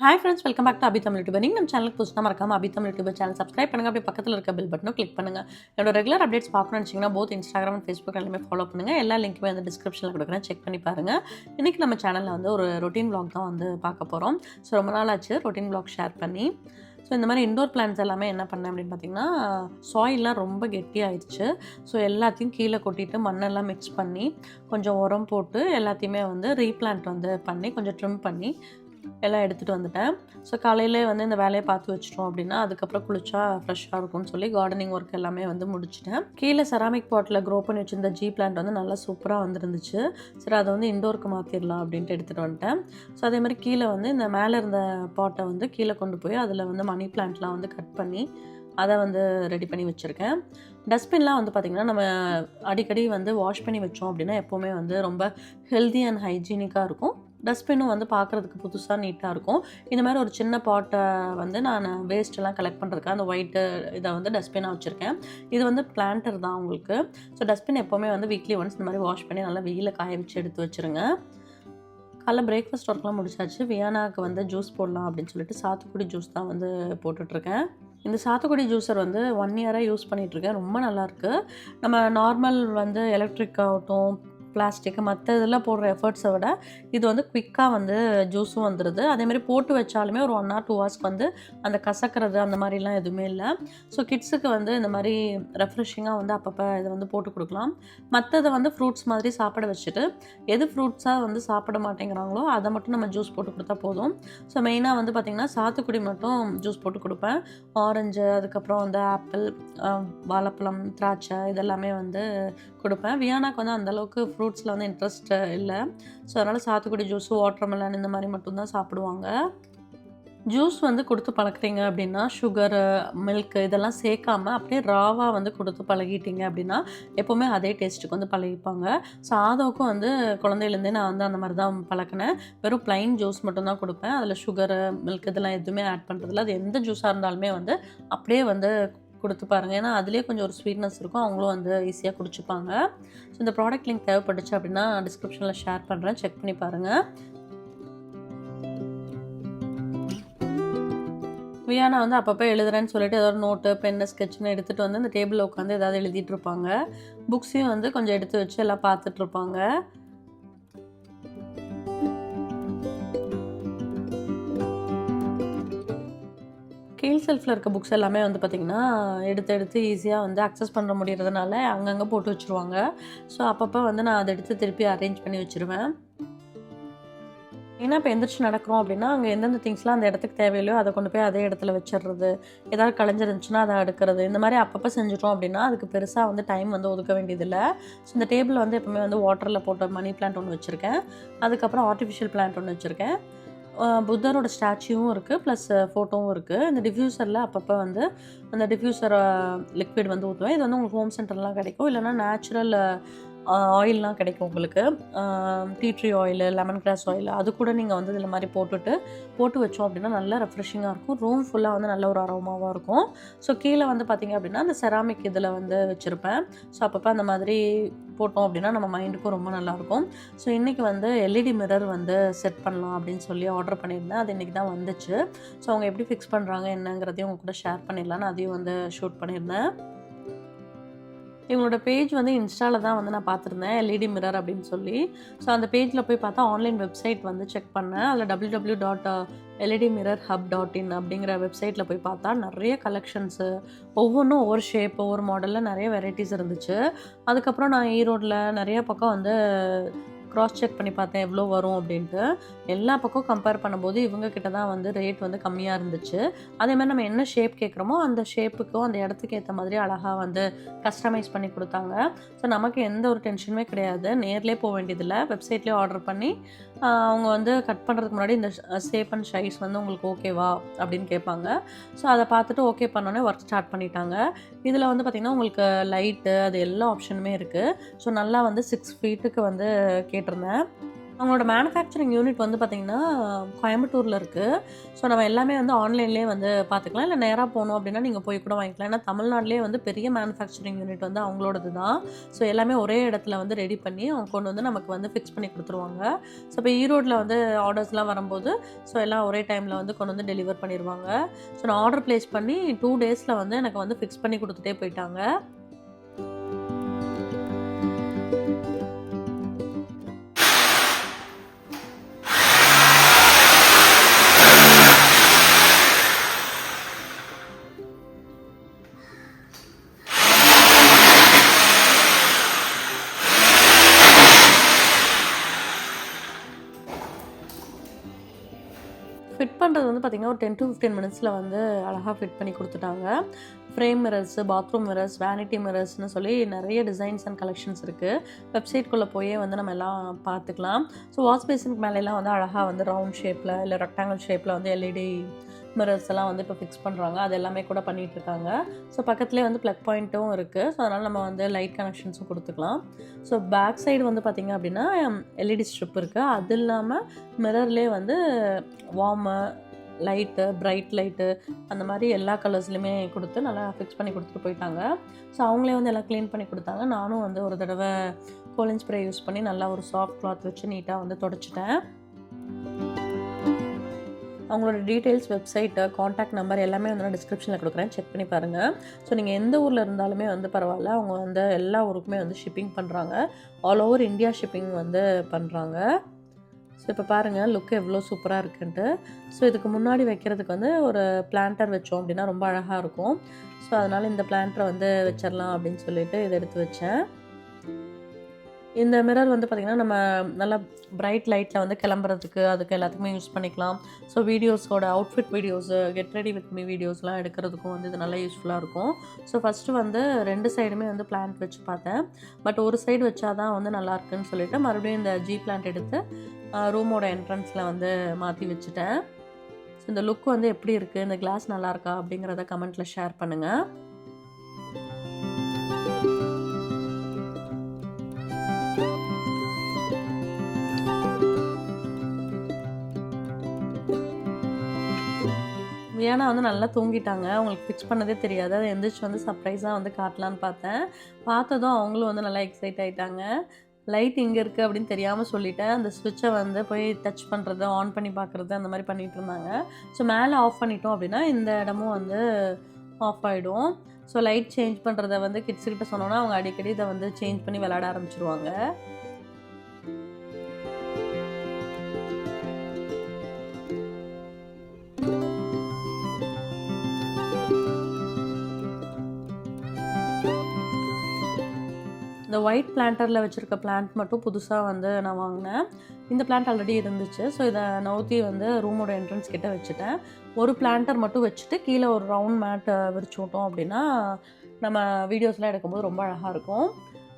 Hi friends welcome back to Abi Tamil YouTuber நீங்கள் நம்ம சேனலுக்கு புதுசாக மறக்காமல் Abi Tamil YouTube channel subscribe பண்ணுங்கள் அப்படியே பக்கத்தில் இருக்க பில் பட்டனும் கிளிக் பண்ணுங்கள் என்னோட ரெகுலர் அப்டேட்ஸ் பார்க்கணும்னு வச்சிங்கன்னா போத் இன்ஸ்டாகிராம் அண்ட் ஃபேஸ்புக் எல்லாமே ஃபாலோ பண்ணுங்கள் எல்லா லிங்க்குமே வந்து டிஸ்கிரிப்ஷனில் கொடுக்குறேன். செக் பண்ணி பாருங்கள் இன்றைக்கி நம்ம சேனலில் வந்து ஒரு ரொட்டீன் ப்ளாக் தான் வந்து பார்க்க போகிறோம் ஸோ ரொம்ப நாள் ஆச்சு ரொட்டீன் vlog ஷேர் பண்ணி. ஸோ இந்த மாதிரி இண்டோர் பிளான்ஸ் எல்லாமே என்ன பண்ணேன் அப்படின்னு பார்த்தீங்கன்னா சாயிலெலாம் ரொம்ப கெட்டியாயிடுச்சு ஸோ எல்லாத்தையும் கீழே கொட்டிட்டு மண்ணெல்லாம் மிக்ஸ் பண்ணி கொஞ்சம் உரம் போட்டு எல்லாத்தையுமே வந்து ரீப்ளான்ட் வந்து பண்ணி கொஞ்சம் ட்ரிம் பண்ணி எல்லாம் எடுத்துகிட்டு வந்துட்டேன். ஸோ காலையிலே வந்து இந்த வேலையை பார்த்து வச்சிட்டோம் அப்படின்னா அதுக்கப்புறம் குளிச்சா ஃப்ரெஷ்ஷாக இருக்கும்னு சொல்லி கார்டனிங் ஒர்க் எல்லாமே வந்து முடிச்சிட்டேன். கீழே செராமிக் பாட்டில் க்ரோ பண்ணி வச்சிருந்த ஜி பிளான்ட் வந்து நல்லா சூப்பராக வந்துருந்துச்சு. சரி அதை வந்து இண்டோருக்கு மாற்றிடலாம் அப்படின்ட்டு எடுத்துகிட்டு வந்துட்டேன். ஸோ அதே மாதிரி கீழே வந்து இந்த மேலே இருந்த பாட்டை வந்து கீழே கொண்டு போய் அதில் வந்து மணி பிளான்ட்லாம் வந்து கட் பண்ணி அதை வந்து ரெடி பண்ணி வச்சுருக்கேன். டஸ்ட்பின்லாம் வந்து பார்த்திங்கன்னா நம்ம அடிக்கடி வந்து வாஷ் பண்ணி வச்சோம் அப்படின்னா எப்போவுமே வந்து ரொம்ப ஹெல்தி அண்ட் ஹைஜீனிக்காக இருக்கும். டஸ்ட்பினும் வந்து பார்க்குறதுக்கு புதுசாக நீட்டாக இருக்கும். இந்த மாதிரி ஒரு சின்ன பாட்டை வந்து நான் வேஸ்ட்டெல்லாம் கலெக்ட் பண்ணுறதுக்கு அந்த ஒயிட்டு இதை வந்து டஸ்ட்பினாக வச்சுருக்கேன். இது வந்து பிளான்டர் தான் உங்களுக்கு. ஸோ டஸ்ட்பின் எப்போவுமே வந்து வீக்லி ஒன்ஸ் இந்த மாதிரி வாஷ் பண்ணி நல்லா வெயில காய வச்சு எடுத்து வச்சுருங்க. காலைல பிரேக்ஃபாஸ்ட் ஒர்க்லாம் முடிச்சாச்சு. வியானாக்கு வந்து ஜூஸ் போடலாம் அப்படின்னு சொல்லிட்டு சாத்துக்குடி ஜூஸ் தான் வந்து போட்டுட்ருக்கேன். இந்த சாத்துக்குடி ஜூஸர் வந்து ஒன் இயராக யூஸ் பண்ணிகிட்ருக்கேன் ரொம்ப நல்லாயிருக்கு நம்ம நார்மல் வந்து எலக்ட்ரிக் ஆகட்டும் பிளாஸ்டிக் மற்ற இதெல்லாம் போடுற எஃபர்ட்ஸை விட இது வந்து குவிக்காக வந்து ஜூஸும் வந்துடுது அதேமாதிரி போட்டு வச்சாலுமே ஒரு ஒன் ஆர் டூ ஹவர்ஸ்க்கு வந்து அந்த கசக்கிறது அந்த மாதிரிலாம் எதுவுமே இல்லை. ஸோ கிட்ஸுக்கு வந்து இந்த மாதிரி ரெஃப்ரெஷிங்காக வந்து அப்பப்போ இதை வந்து போட்டு கொடுக்கலாம். மற்றதை வந்து ஃப்ரூட்ஸ் மாதிரி சாப்பிட வச்சுட்டு எது ஃப்ரூட்ஸாக வந்து சாப்பிட மாட்டேங்கிறாங்களோ அதை மட்டும் நம்ம ஜூஸ் போட்டு கொடுத்தா போதும். ஸோ மெயினாக வந்து பார்த்திங்கன்னா சாத்துக்குடி மட்டும் ஜூஸ் போட்டு கொடுப்பேன். ஆரஞ்சு அதுக்கப்புறம் வந்து ஆப்பிள் வாழைப்பழம் திராட்சை இதெல்லாமே வந்து கொடுப்பேன். வியானாக்கு வந்து அந்தளவுக்கு ஃப்ரூட்ஸில் வந்து இன்ட்ரெஸ்ட் இல்லை. ஸோ அதனால் சாத்துக்குடி ஜூஸ் வாட்டர்மெலன் இந்த மாதிரி மட்டும்தான் சாப்பிடுவாங்க. ஜூஸ் வந்து கொடுத்து பழக்கிறீங்க அப்படின்னா சுகரு மில்க் இதெல்லாம் சேர்க்காம அப்படியே ராவாக வந்து கொடுத்து பழகிட்டீங்க அப்படின்னா எப்போவுமே அதே டேஸ்ட்டுக்கு வந்து பழகிப்பாங்க. சாதவுக்கும் வந்து குழந்தையிலேருந்தே நான் வந்து அந்த மாதிரி தான் பழக்கினேன். வெறும் ப்ளைன் ஜூஸ் மட்டும்தான் கொடுப்பேன். அதில் சுகரு மில்க் இதெல்லாம் எதுவுமே ஆட் பண்ணுறதில்ல அது எந்த ஜூஸாக இருந்தாலுமே வந்து அப்படியே வந்து கொடுத்து பாருங்கள் ஏன்னா அதுலேயே கொஞ்சம் ஒரு ஸ்வீட்னஸ் இருக்கும். அவங்களும் வந்து ஈஸியாக குடிச்சுப்பாங்க. ஸோ இந்த ப்ராடக்ட் லிங்க் தேவைப்பட்டுச்சு அப்படின்னா டிஸ்கிரிப்ஷனில் ஷேர் பண்ணுறேன் செக் பண்ணி பாருங்கள் வியானா வந்து அப்பப்போ எழுதுறேன்னு சொல்லிட்டு ஏதாவது நோட்டு பென்னு ஸ்கெட்ச்னு எடுத்துகிட்டு வந்து அந்த டேபிளில் உட்காந்து ஏதாவது எழுதிட்டு இருப்பாங்க. புக்ஸையும் வந்து கொஞ்சம் எடுத்து வச்சு எல்லாம் பார்த்துட்ருப்பாங்க கீழ் செல்ஃபில் இருக்க புக்ஸ் எல்லாமே வந்து பார்த்திங்கன்னா எடுத்து எடுத்து ஈஸியாக வந்து அக்சஸ் பண்ண முடியறதுனால அங்கங்கே போட்டு வச்சுருவாங்க. ஸோ அப்பப்போ வந்து நான் அதை எடுத்து திருப்பி அரேஞ்ச் பண்ணி வச்சுருவேன். ஏன்னா இப்போ எந்திரிச்சு நடக்கிறோம் அப்படின்னா அங்கே எந்தெந்த திங்ஸ்லாம் அந்த இடத்துக்கு தேவையில்லையோ அதை கொண்டு போய் அதே இடத்துல வச்சிடுறது. ஏதாவது கலைஞ்சிருந்துச்சுன்னா அதை அடுக்கிறது. இந்த மாதிரி அப்பப்போ செஞ்சுட்டோம் அப்படின்னா அதுக்கு பெருசாக வந்து டைம் வந்து ஒதுக்க வேண்டியதில்லை. ஸோ இந்த டேபிள் வந்து எப்போவுமே வந்து வாட்டரில் போட்ட மணி பிளான்ட் ஒன்று வச்சுருக்கேன். அதுக்கப்புறம் ஆர்டிஃபிஷியல் பிளான்ட் ஒன்று வச்சுருக்கேன். புத்தரோட ஸ்டாச்சுவும் இருக்குது ப்ளஸ் ஃபோட்டோவும் இருக்குது இந்த டிஃப்யூசரில் அப்பப்போ வந்து அந்த டிஃப்யூசர் லிக்விட் வந்து ஊற்றுவேன் இது வந்து உங்களுக்கு ஹோம் சென்டர்லாம் கிடைக்கும். இல்லைனா நேச்சுரல் ஆயில்லாம் கிடைக்கும் உங்களுக்கு. Tea tree oil lemongrass oil அது கூட நீங்கள் வந்து இதில் மாதிரி போட்டுட்டு போட்டு வச்சோம் அப்படின்னா நல்லா ரெஃப்ரெஷிங்காக இருக்கும். ரூம் ஃபுல்லாக வந்து நல்ல ஒரு அரோமாவாக இருக்கும். ஸோ கீழே வந்து பார்த்திங்க அப்படின்னா அந்த செராமிக் இதில் வந்து வச்சுருப்பேன். ஸோ அப்பப்போ அந்த மாதிரி போட்டோம் அப்படின்னா நம்ம மைண்டுக்கும் ரொம்ப நல்லாயிருக்கும் ஸோ இன்றைக்கி வந்து எல்இடி மிரர் வந்து செட் பண்ணலாம் அப்படின்னு சொல்லி ஆர்டர் பண்ணியிருந்தேன். அது இன்றைக்கி தான் வந்துச்சு. ஸோ அவங்க எப்படி ஃபிக்ஸ் பண்ணுறாங்க என்னங்கிறதையும் உங்க கூட ஷேர் பண்ணிடலான்னு அதையும் வந்து ஷூட் பண்ணியிருந்தேன். இவங்களோட பேஜ் வந்து இன்ஸ்டாவில் தான் வந்து நான் பார்த்துருந்தேன் எல்இடி மிரர் அப்படின்னு சொல்லி. ஸோ அந்த பேஜில் போய் பார்த்தா ஆன்லைன் வெப்சைட் வந்து செக் பண்ணேன். அதில் W W dot LED mirror hub dot in அப்படிங்கிற வெப்சைட்டில் போய் பார்த்தா நிறைய கலெக்ஷன்ஸு ஒவ்வொன்றும் ஒவ்வொரு ஷேப் ஒவ்வொரு மாடலில் நிறைய வெரைட்டிஸ் இருந்துச்சு. அதுக்கப்புறம் நான் ஈரோட்டில் நிறைய பக்கம் வந்து க்ராஸ் செக் பண்ணி பார்த்தேன் எவ்வளோ வரும் அப்படின்ட்டு. எல்லா பக்கம் கம்பேர் பண்ணும்போது இவங்க கிட்ட தான் வந்து ரேட் வந்து கம்மியாக இருந்துச்சு. அதே மாதிரி நம்ம என்ன ஷேப் கேட்குறோமோ அந்த ஷேப்புக்கும் அந்த இடத்துக்கு ஏற்ற மாதிரி அழகாக வந்து கஸ்டமைஸ் பண்ணி கொடுத்தாங்க. ஸோ நமக்கு எந்த ஒரு டென்ஷனுமே கிடையாது. நேர்லேயே போக வேண்டியதில்லை. வெப்சைட்லேயே ஆர்டர் பண்ணி அவங்க வந்து கட் பண்ணுறதுக்கு முன்னாடி இந்த ஷேப் அண்ட் ஷைஸ் வந்து உங்களுக்கு ஓகேவா அப்படின்னு கேட்பாங்க. ஸோ அதை பார்த்துட்டு ஓகே பண்ணோன்னே ஒர்க் ஸ்டார்ட் பண்ணிட்டாங்க. இதில் வந்து பார்த்திங்கன்னா உங்களுக்கு லைட்டு அது எல்லா ஆப்ஷனுமே இருக்குது ஸோ நல்லா வந்து சிக்ஸ் ஃபீட்டுக்கு வந்து கேட்டிருந்தேன். அவங்களோட மேனுஃபேக்சரிங் யூனிட் வந்து பார்த்திங்கன்னா கோயம்புத்தூரில் இருக்குது ஸோ நம்ம எல்லாமே வந்து ஆன்லைன்லேயே வந்து பார்த்துக்கலாம் இல்லை நேராக போகணும் அப்படின்னா நீங்கள் போய் கூட வாங்கிக்கலாம். ஏன்னா தமிழ்நாட்டிலே வந்து பெரிய மேனுஃபேக்சரிங் யூனிட் வந்து அவங்களோடது தான் ஸோ எல்லாமே ஒரே இடத்துல வந்து ரெடி பண்ணி அவங்க கொண்டு வந்து நமக்கு வந்து ஃபிக்ஸ் பண்ணி கொடுத்துருவாங்க. ஸோ இப்போ ஈரோட்டில் வந்து ஆர்டர்ஸ்லாம் வரும்போது ஸோ எல்லாம் ஒரே டைமில் வந்து கொண்டு வந்து டெலிவர் பண்ணிடுவாங்க ஸோ நான் ஆர்டர் ப்ளேஸ் பண்ணி டூ டேஸில் வந்து எனக்கு வந்து ஃபிக்ஸ் பண்ணி கொடுத்துட்டே போயிட்டாங்க. ஃபிட் பண்ணுறது வந்து பார்த்திங்கன்னா ஒரு டென் டு ஃபிஃப்டீன் மினிட்ஸில் வந்து அழகாக ஃபிட் பண்ணி கொடுத்துட்டாங்க. Frame mirrors bathroom mirrors vanity மிரர்ஸ்னு சொல்லி நிறைய டிசைன்ஸ் அண்ட் கலெக்ஷன்ஸ் இருக்குது வெப்சைட்குள்ளே போயே வந்து நம்ம எல்லாம் பார்த்துக்கலாம் ஸோ வாஷ் பேசினுக்கு மேலெலாம் வந்து அழகாக வந்து ரவுண்ட் ஷேப்பில் இல்லை ரெக்டாங்கிள் ஷேப்பில் வந்து எல்இடி மிரர்ஸ் எல்லாம் வந்து இப்போ ஃபிக்ஸ் பண்ணுறாங்க அது எல்லாமே கூட பண்ணிகிட்ருக்காங்க ஸோ பக்கத்துலேயே வந்து ப்ளக் பாயிண்ட்டும் இருக்குது ஸோ அதனால் நம்ம வந்து லைட் கனெக்ஷன்ஸும் கொடுத்துக்கலாம். ஸோ பேக் சைடு வந்து பார்த்திங்க அப்படின்னா எல்இடி ஸ்ட்ரிப் இருக்குது அது இல்லாமல் மிரர்லேயே வந்து வார்மு லைட்டு பிரைட் லைட்டு அந்த மாதிரி எல்லா கலர்ஸ்லையுமே கொடுத்து நல்லா ஃபிக்ஸ் பண்ணி கொடுத்துட்டு போயிட்டாங்க. ஸோ அவங்களே வந்து எல்லாம் க்ளீன் பண்ணி கொடுத்தாங்க. நானும் வந்து ஒரு தடவை கோலின் ஸ்ப்ரே யூஸ் பண்ணி நல்லா ஒரு சாஃப்ட் கிளாத் வச்சு நீட்டாக வந்து தொடச்சிட்டேன். அவங்களோட டீட்டெயில்ஸ் வெப்சைட்டு காண்டாக்ட் நம்பர் எல்லாமே வந்து நான் டிஸ்கிரிப்ஷனில் கொடுக்குறேன். செக் பண்ணி பாருங்கள் ஸோ நீங்கள் எந்த ஊரில் இருந்தாலுமே வந்து பரவாயில்ல. அவங்க வந்து எல்லா ஊருக்குமே வந்து ஷிப்பிங் பண்ணுறாங்க ஆல் ஓவர் இந்தியா ஷிப்பிங் வந்து பண்ணுறாங்க ஸோ இப்போ பாருங்கள் லுக் எவ்வளோ சூப்பராக இருக்குன்ட்டு. ஸோ இதுக்கு முன்னாடி வைக்கிறதுக்கு வந்து ஒரு பிளான்டர் வச்சோம் அப்படின்னா ரொம்ப அழகாக இருக்கும். ஸோ அதனால் இந்த பிளான்டரை வந்து வச்சிடலாம் அப்படின்னு சொல்லிட்டு இதை எடுத்து வச்சேன். இந்த மிரர் வந்து பார்த்திங்கன்னா நம்ம நல்லா பிரைட் லைட்டில் வந்து கிளம்புறதுக்கு அதுக்கு எல்லாத்துக்குமே யூஸ் பண்ணிக்கலாம். ஸோ வீடியோஸோட outfit videos get ready with me வீடியோஸ்லாம் எடுக்கிறதுக்கும் வந்து இது நல்லா யூஸ்ஃபுல்லாக இருக்கும். ஸோ ஃபஸ்ட்டு வந்து ரெண்டு சைடுமே வந்து பிளான்ட் வச்சு பார்த்தேன். பட் ஒரு சைடு வச்சா தான் வந்து நல்லா இருக்குன்னு சொல்லிட்டு மறுபடியும் இந்த ஜி பிளான்ட் எடுத்து ரூமோட என்ட்ரன்ஸில் வந்து மாற்றி வச்சுட்டேன். ஸோ இந்த லுக் வந்து எப்படி இருக்குது இந்த கிளாஸ் நல்லா இருக்கா? அப்படிங்கிறத கமெண்ட்டில் ஷேர் பண்ணுங்கள் வியானா வந்து நல்லா தூங்கிட்டாங்க. அவங்களுக்கு ஃபிக்ஸ் பண்ணதே தெரியாது. அதை எந்திரிச்சு வந்து சர்ப்ரைஸாக வந்து காட்டலான்னு பார்த்தேன். பார்த்ததும் அவங்களும் வந்து நல்லா எக்ஸைட் ஆகிட்டாங்க லைட் இங்கே இருக்குது அப்படின்னு தெரியாமல் சொல்லிட்டேன். அந்த சுவிட்சை வந்து போய் டச் பண்ணுறது ஆன் பண்ணி பார்க்குறது அந்த மாதிரி பண்ணிகிட்டு இருந்தாங்க. ஸோ மேலே ஆஃப் பண்ணிட்டோம் அப்படின்னா இந்த இடமும் வந்து ஆஃப் ஆகிடும் ஸோ லைட் சேஞ்ச் பண்ணுறத வந்து கிட்ஸ்கிட்ட சொன்னோன்னா அவங்க அடிக்கடி இதை வந்து சேஞ்ச் பண்ணி விளாட ஆரம்பிச்சிருவாங்க. ஒயிட் பிளான்டரில் வச்சுருக்க பிளான்ட் மட்டும் புதுசாக வந்து நான் வாங்கினேன். இந்த பிளான்ட் ஆல்ரெடி இருந்துச்சு. ஸோ இதை நவுத்தி வந்து ரூமோட என்ட்ரன்ஸ் கிட்டே வச்சுட்டேன். ஒரு பிளான்டர் மட்டும் வச்சுட்டு கீழே ஒரு ரவுண்ட் மேட் விரிச்சு விட்டோம் அப்படின்னா நம்ம வீடியோஸ்லாம் எடுக்கும்போது ரொம்ப அழகாக இருக்கும்.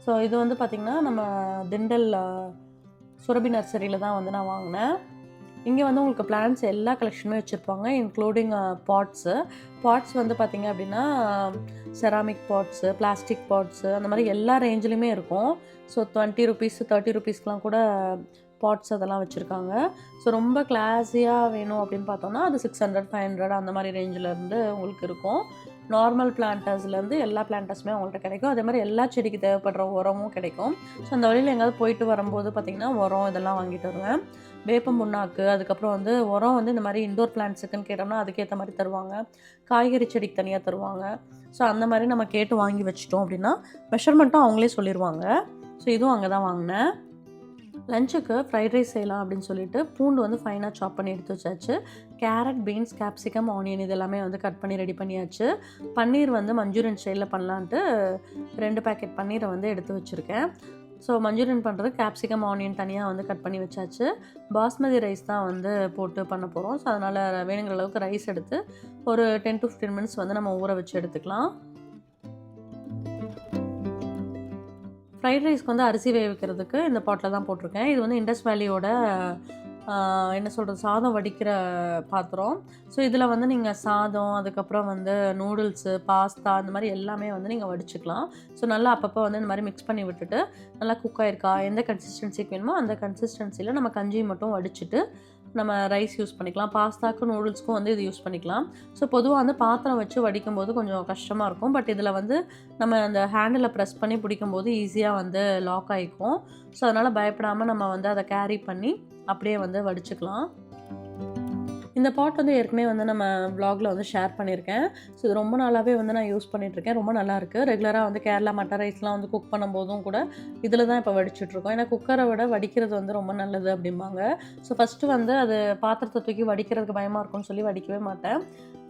ஸோ இது வந்து பார்த்திங்கன்னா நம்ம திண்டல் சுரபி நர்சரியில் தான் வந்து நான் வாங்கினேன். இங்கே வந்து உங்களுக்கு பிளான்ஸ் எல்லா கலெக்ஷனுமே வச்சுருப்பாங்க இன்க்ளூடிங் பாட்ஸு பாட்ஸ் வந்து பார்த்திங்க அப்படின்னா செராமிக் பாட்ஸு பிளாஸ்டிக் பாட்ஸு அந்த மாதிரி எல்லா ரேஞ்சிலையுமே இருக்கும். ஸோ டுவெண்ட்டி ருபீஸ் தேர்ட்டி ருபீஸ்க்கெலாம் கூட பாட்ஸ் அதெல்லாம் வச்சுருக்காங்க. ஸோ ரொம்ப கிளாஸியாக வேணும் அப்படின்னு பார்த்தோம்னா அது சிக்ஸ் ஹண்ட்ரட் ஃபைவ் ஹண்ட்ரட் அந்த மாதிரி ரேஞ்சிலேருந்து உங்களுக்கு இருக்கும். நார்மல் பிளான்டர்ஸ்லேருந்து எல்லா பிளான்டர்ஸுமே அவங்கள்ட்ட கிடைக்கும். அதே மாதிரி எல்லா செடிக்கு தேவைப்படுற உரமும் கிடைக்கும். ஸோ அந்த வழியில் எங்கேயாவது போயிட்டு வரும்போது பார்த்திங்கன்னா உரம் இதெல்லாம் வாங்கிட்டு வருவேன். வேப்பம் புண்ணாக்கு அதுக்கப்புறம் வந்து உரம் வந்து இந்த மாதிரி இண்டோர் பிளான்ட்ஸுக்குன்னு கேட்டோம்னா அதுக்கேற்ற மாதிரி தருவாங்க. காய்கறி செடிக்கு தனியாக தருவாங்க. ஸோ அந்த மாதிரி நம்ம கேட்டு வாங்கி வச்சிட்டோம் அப்படின்னா மெஷர்மெண்ட்டும் அவங்களே சொல்லிடுவாங்க ஸோ இதுவும் அங்கே தான் வாங்கினேன். லஞ்சுக்கு ஃப்ரைட் ரைஸ் செய்யலாம் அப்படின்னு சொல்லிட்டு பூண்டு வந்து ஃபைனாக சாப் பண்ணி எடுத்து வச்சாச்சு. கேரட் பீன்ஸ் கேப்சிகம் ஆனியன் இது எல்லாமே வந்து கட் பண்ணி ரெடி பண்ணியாச்சு. பன்னீர் வந்து மஞ்சூரியன் ஸ்டைலில் பண்ணலான்ட்டு ரெண்டு பேக்கெட் பன்னீரை வந்து எடுத்து வச்சுருக்கேன். ஸோ மஞ்சூரியன் பண்ணுறது கேப்சிகம் ஆனியன் தனியாக வந்து கட் பண்ணி வச்சாச்சு. பாஸ்மதி ரைஸ் தான் வந்து போட்டு பண்ண போகிறோம் ஸோ அதனால் வேணுங்கிற அளவுக்கு ரைஸ் எடுத்து ஒரு டென் டு ஃபிஃப்டீன் மினிட்ஸ் வந்து நம்ம ஊற வச்சு எடுத்துக்கலாம். ஃப்ரைட் ரைஸ்க்கு வந்து அரிசி வேவிக்கிறதுக்கு இந்த பாட்டில் தான் போட்டிருக்கேன். இது வந்து இண்டஸ் வேலியோட என்ன சொல்கிறது சாதம் வடிக்கிற பாத்திரம். ஸோ இதில் வந்து நீங்கள் சாதம் அதுக்கப்புறம் வந்து நூடுல்ஸு பாஸ்தா இந்த மாதிரி எல்லாமே வந்து நீங்கள் வடிச்சுக்கலாம். ஸோ நல்லா அப்பப்போ வந்து இந்த மாதிரி மிக்ஸ் பண்ணி விட்டுட்டு நல்லா குக் ஆயிருக்கா எந்த கன்சிஸ்டன்சிக்கு வேணுமோ அந்த கன்சிஸ்டன்சியில் நம்ம கஞ்சி மட்டும் வடிச்சிட்டு நம்ம ரைஸ் யூஸ் பண்ணிக்கலாம். பாஸ்தாக்கும் நூடுல்ஸ்க்கும் வந்து இது யூஸ் பண்ணிக்கலாம். ஸோ பொதுவாக வந்து பாத்திரம் வச்சு வடிக்கும் போது கொஞ்சம் கஷ்டமாக இருக்கும். பட் இதில் வந்து நம்ம அந்த ஹேண்டில் ப்ரெஸ் பண்ணி பிடிக்கும் போது ஈஸியாக வந்து லாக் ஆகிக்கும் ஸோ அதனால் பயப்படாமல் நம்ம வந்து அதை கேரி பண்ணி அப்படியே வந்து வடிச்சுக்கலாம். இந்த பாட் வந்து ஏற்கனவே வந்து நம்ம வ்ளாகில் வந்து ஷேர் பண்ணியிருக்கேன். ஸோ இது ரொம்ப நாளாகவே வந்து நான் யூஸ் பண்ணிகிட்ருக்கேன் ரொம்ப நல்லாயிருக்கு ரெகுலராக வந்து கேரளா மட்டன் ரைஸ்லாம் வந்து குக் பண்ணும்போதும் கூட இதில் தான் இப்போ வடிச்சிட்ருக்கோம். ஏன்னா குக்கரை விட வடிக்கிறது வந்து ரொம்ப நல்லது அப்படிம்பாங்க. ஸோ ஃபஸ்ட்டு வந்து அது பாத்திரத்தை தூக்கி வடிக்கிறதுக்கு பயமாக இருக்கும்னு சொல்லி வடிக்கவே மாட்டேன்.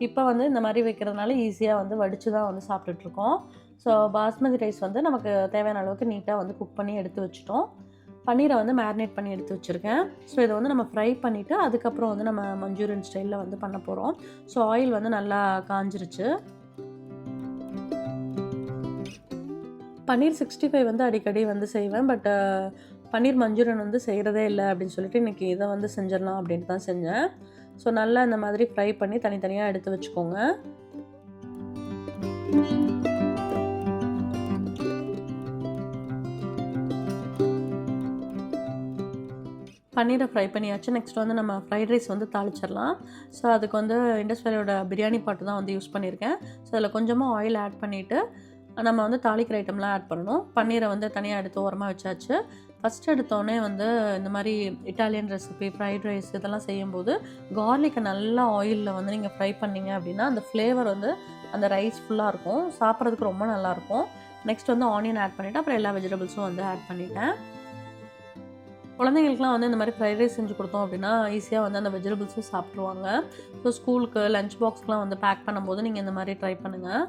இப்போ வந்து இந்த மாதிரி வைக்கிறதுனால ஈஸியாக வந்து வடித்து தான் வந்து சாப்பிட்டுட்ருக்கோம். ஸோ பாஸ்மதி ரைஸ் வந்து நமக்கு தேவையான அளவுக்கு நீட்டாக வந்து குக் பண்ணி எடுத்து வச்சுட்டோம். பன்னீரை வந்து மேரினேட் பண்ணி எடுத்து வச்சுருக்கேன். ஸோ இதை வந்து நம்ம ஃப்ரை பண்ணிவிட்டு அதுக்கப்புறம் வந்து நம்ம மஞ்சூரியன் ஸ்டைலில் வந்து பண்ண போகிறோம் ஸோ ஆயில் வந்து நல்லா காஞ்சிருச்சு. பன்னீர் சிக்ஸ்டி ஃபைவ் வந்து அடிக்கடி வந்து செய்வேன். பட் பன்னீர் மஞ்சூரியன் வந்து செய்கிறதே இல்லை அப்படின்னு சொல்லிட்டு இன்றைக்கி இதை வந்து செஞ்சிடலாம் அப்படின்ட்டு தான் செஞ்சேன். ஸோ நல்லா இந்த மாதிரி ஃப்ரை பண்ணி தனித்தனியாக எடுத்து வச்சுக்கோங்க. பன்னீரை ஃப்ரை பண்ணியாச்சு. நெக்ஸ்ட் வந்து நம்ம ஃப்ரைட் ரைஸ் வந்து தாளிச்சிடலாம். ஸோ அதுக்கு வந்து இண்டஸ்ட்ரியலோட பிரியாணி பாட்டு தான் வந்து யூஸ் பண்ணியிருக்கேன். ஸோ அதில் கொஞ்சமாக ஆயில் ஆட் பண்ணிவிட்டு நம்ம வந்து தாளிக்கிற ஐட்டம்லாம் ஆட் பண்ணணும். பன்னீரை வந்து தனியாக எடுத்து ஓரமாக வச்சாச்சு. ஃபஸ்ட் எடுத்தோடனே வந்து இந்த மாதிரி இட்டாலியன் ரெசிபி ஃப்ரைட் ரைஸ் இதெல்லாம் செய்யும்போது கார்லிக்கை நல்லா ஆயிலில் வந்து நீங்கள் ஃப்ரை பண்ணீங்க அப்படின்னா அந்த ஃப்ளேவர் வந்து அந்த ரைஸ் ஃபுல்லாக இருக்கும். சாப்பிட்றதுக்கு ரொம்ப நல்லாயிருக்கும் நெக்ஸ்ட் வந்து ஆனியன் ஆட் பண்ணிவிட்டு அப்புறம் எல்லா வெஜிடபிள்ஸும் வந்து ஆட் பண்ணிட்டேன். குழந்தைங்களுக்குலாம் வந்து இந்த மாதிரி ஃப்ரைட் ரைஸ் செஞ்சு கொடுத்தோம் அப்படின்னா ஈஸியாக வந்து அந்த வெஜிடபிள்ஸும் சாப்பிட்ருவாங்க ஸோ ஸ்கூலுக்கு லஞ்ச் பாக்ஸ்க்குலாம் வந்து பேக் பண்ணும்போது நீங்கள் இந்த மாதிரி ட்ரை பண்ணுங்கள்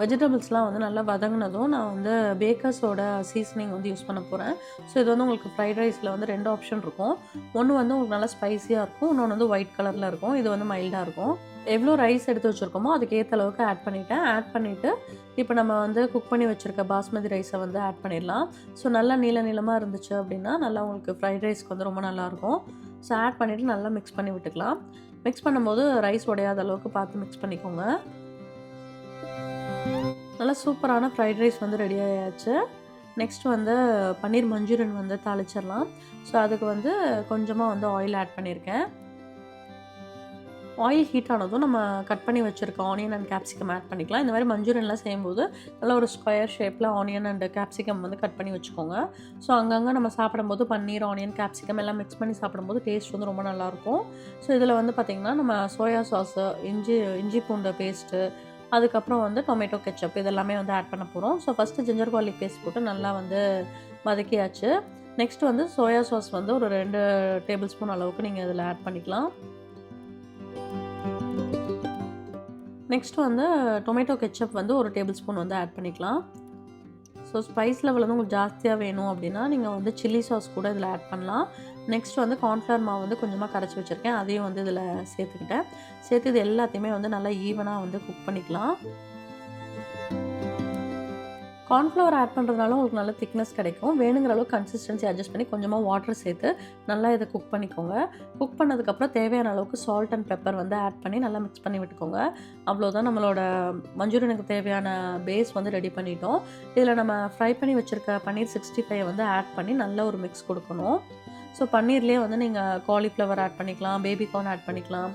வெஜிடபிள்ஸ்லாம் வந்து நல்லா வதங்கினதும் நான் வந்து பேக்கர்ஸோட சீசனிங் வந்து யூஸ் பண்ண போகிறேன் ஸோ இது வந்து உங்களுக்கு ஃப்ரைட் ரைஸில் வந்து ரெண்டு ஆப்ஷன் இருக்கும். ஒன்று வந்து உங்களுக்கு நல்லா ஸ்பைஸியாக இருக்கும். இன்னொன்று வந்து ஒயிட் கலரில் இருக்கும். இது வந்து மைல்டாக இருக்கும். எவ்வளோ ரைஸ் எடுத்து வச்சுருக்கோமோ அதுக்கு ஏற்ற அளவுக்கு ஆட் பண்ணிட்டேன். ஆட் பண்ணிவிட்டு இப்போ நம்ம வந்து குக் பண்ணி வச்சுருக்க பாஸ்மதி ரைஸை வந்து ஆட் பண்ணிடலாம். ஸோ நல்லா நீள நீளமாக இருந்துச்சு அப்படின்னா நல்லா உங்களுக்கு ஃப்ரைட் ரைஸ்க்கு வந்து ரொம்ப நல்லாயிருக்கும் ஸோ ஆட் பண்ணிவிட்டு நல்லா மிக்ஸ் பண்ணி விட்டுக்கலாம். மிக்ஸ் பண்ணும்போது ரைஸ் உடையாத அளவுக்கு பார்த்து மிக்ஸ் பண்ணிக்கோங்க. நல்லா சூப்பரான ஃப்ரைட் ரைஸ் வந்து ரெடி ஆயாச்சு. நெக்ஸ்ட் வந்து பன்னீர் மஞ்சூரியன் வந்து தாளிச்சிடலாம். ஸோ அதுக்கு வந்து கொஞ்சமாக வந்து ஆயில் ஆட் பண்ணியிருக்கேன் ஆயில் ஹீட் ஆனதும் நம்ம கட் பண்ணி வச்சுருக்க ஆனியன் அண்ட் கேப்சிகம் ஆட் பண்ணிக்கலாம். இந்த மாதிரி மஞ்சூரியன்லாம் செய்யும்போது நல்லா ஒரு ஸ்கொயர் ஷேப்பில் ஆனியன் அண்ட் கேப்சிகம் வந்து கட் பண்ணி வச்சுக்கோங்க. ஸோ அங்கங்கே நம்ம சாப்பிடும்போது பன்னீர் ஆனியன் கேப்சிகம் எல்லாம் மிக்ஸ் பண்ணி சாப்பிடும்போது டேஸ்ட் வந்து ரொம்ப நல்லாயிருக்கும். ஸோ இதில் வந்து பார்த்திங்கன்னா நம்ம சோயா சாஸு இஞ்சி இஞ்சி பூண்டு பேஸ்ட்டு அதுக்கப்புறம் வந்து டொமேட்டோ கெச்சப் இதெல்லாமே வந்து ஆட் பண்ண போகிறோம் so first ginger garlic paste போட்டு நல்லா வந்து வதக்கியாச்சு. நெக்ஸ்ட் வந்து சோயா சாஸ் வந்து ஒரு ரெண்டு டேபிள் ஸ்பூன் அளவுக்கு நீங்கள் இதில் ஆட் பண்ணிக்கலாம். நெக்ஸ்ட் வந்து டொமேட்டோ கெச்சப் வந்து ஒரு டேபிள் ஸ்பூன் வந்து ஆட் பண்ணிக்கலாம். ஸோ ஸ்பைஸ் லெவல் வந்து உங்களுக்கு ஜாஸ்தியாக வேணும் அப்படின்னா நீங்கள் வந்து சில்லி சாஸ் கூட இதில் ஆட் பண்ணலாம். நெக்ஸ்ட் வந்து கார்ன்ஃப்ளவர் மாவு வந்து கொஞ்சமாக கரைச்சி வச்சுருக்கேன். அதையும் வந்து இதில் சேர்த்துக்கிட்டேன். சேர்த்து இது எல்லாத்தையுமே வந்து நல்லா ஈவனாக வந்து குக் பண்ணிக்கலாம். கார்ன்ஃப்ளவர் ஆட் பண்ணுறதுனால உங்களுக்கு நல்ல திக்னஸ் கிடைக்கும். வேணுங்கிற அளவுக்கு கன்சிஸ்டன்சி அட்ஜஸ்ட் பண்ணி கொஞ்சமாக வாட்டர் சேர்த்து நல்லா இதை குக் பண்ணிக்கோங்க. குக் பண்ணதுக்கப்புறம் தேவையான அளவுக்கு சால்ட் அண்ட் பெப்பர் வந்து ஆட் பண்ணி நல்லா மிக்ஸ் பண்ணி விட்டுக்கோங்க. அவ்வளோதான் நம்மளோட மஞ்சூரியனுக்கு தேவையான பேஸ் வந்து ரெடி பண்ணிட்டோம். இதில் நம்ம ஃப்ரை பண்ணி வச்சுருக்க பன்னீர் சிக்ஸ்டி ஃபைவ் வந்து ஆட் பண்ணி நல்ல ஒரு மிக்ஸ் கொடுக்கணும். ஸோ பன்னீர்லேயே வந்து நீங்கள் காலிஃப்ளவர் ஆட் பண்ணிக்கலாம் பேபிகார்ன் ஆட் பண்ணிக்கலாம்.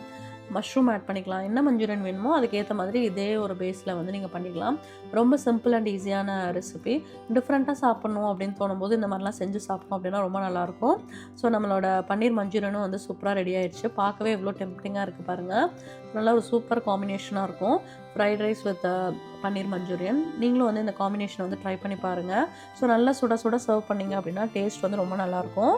மஷ்ரூம் ஆட் பண்ணிக்கலாம். என்ன மஞ்சூரியன் வேணுமோ அதுக்கேற்ற மாதிரி இதே ஒரு பேஸில் வந்து நீங்கள் பண்ணிக்கலாம். ரொம்ப சிம்பிள் அண்ட் ஈஸியான ரெசிபி டிஃப்ரெண்ட்டாக சாப்பிட்ணும் அப்படின்னு தோணும்போது இந்த மாதிரிலாம் செஞ்சு சாப்பிட்டோம் அப்படின்னா ரொம்ப நல்லாயிருக்கும். ஸோ நம்மளோட பன்னீர் மஞ்சூரியனும் வந்து சூப்பராக ரெடி ஆயிடுச்சு. பார்க்கவே இவ்வளோ டெம்ப்டிங்காக இருக்குது பாருங்கள் நல்ல ஒரு சூப்பர் காம்பினேஷனாக இருக்கும். Fried rice with paneer Manchurian. நீங்களும் வந்து இந்த காம்பினேஷன் வந்து ட்ரை பண்ணி பாருங்கள் ஸோ நல்லா சுட சுட சர்வ் பண்ணிங்க அப்படின்னா டேஸ்ட் வந்து ரொம்ப நல்லாயிருக்கும்.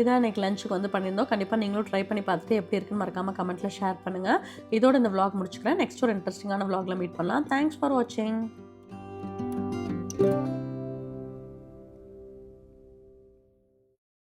இதான் இன்னைக்கு லஞ்சுக்கு வந்து பண்ணியிருந்தோம். கண்டிப்பாக நீங்களும் ட்ரை பண்ணி பார்த்துட்டு எப்படி இருக்குன்னு மறக்காமல் கமெண்ட்டில் ஷேர் பண்ணுங்கள் இதோட இந்த விளாக் முடிச்சுக்கிறேன். நெக்ஸ்ட் ஒரு இன்ட்ரெஸ்டிங்கான விளாகில் மீட் பண்ணலாம். தேங்க்ஸ் ஃபார் வாட்சிங்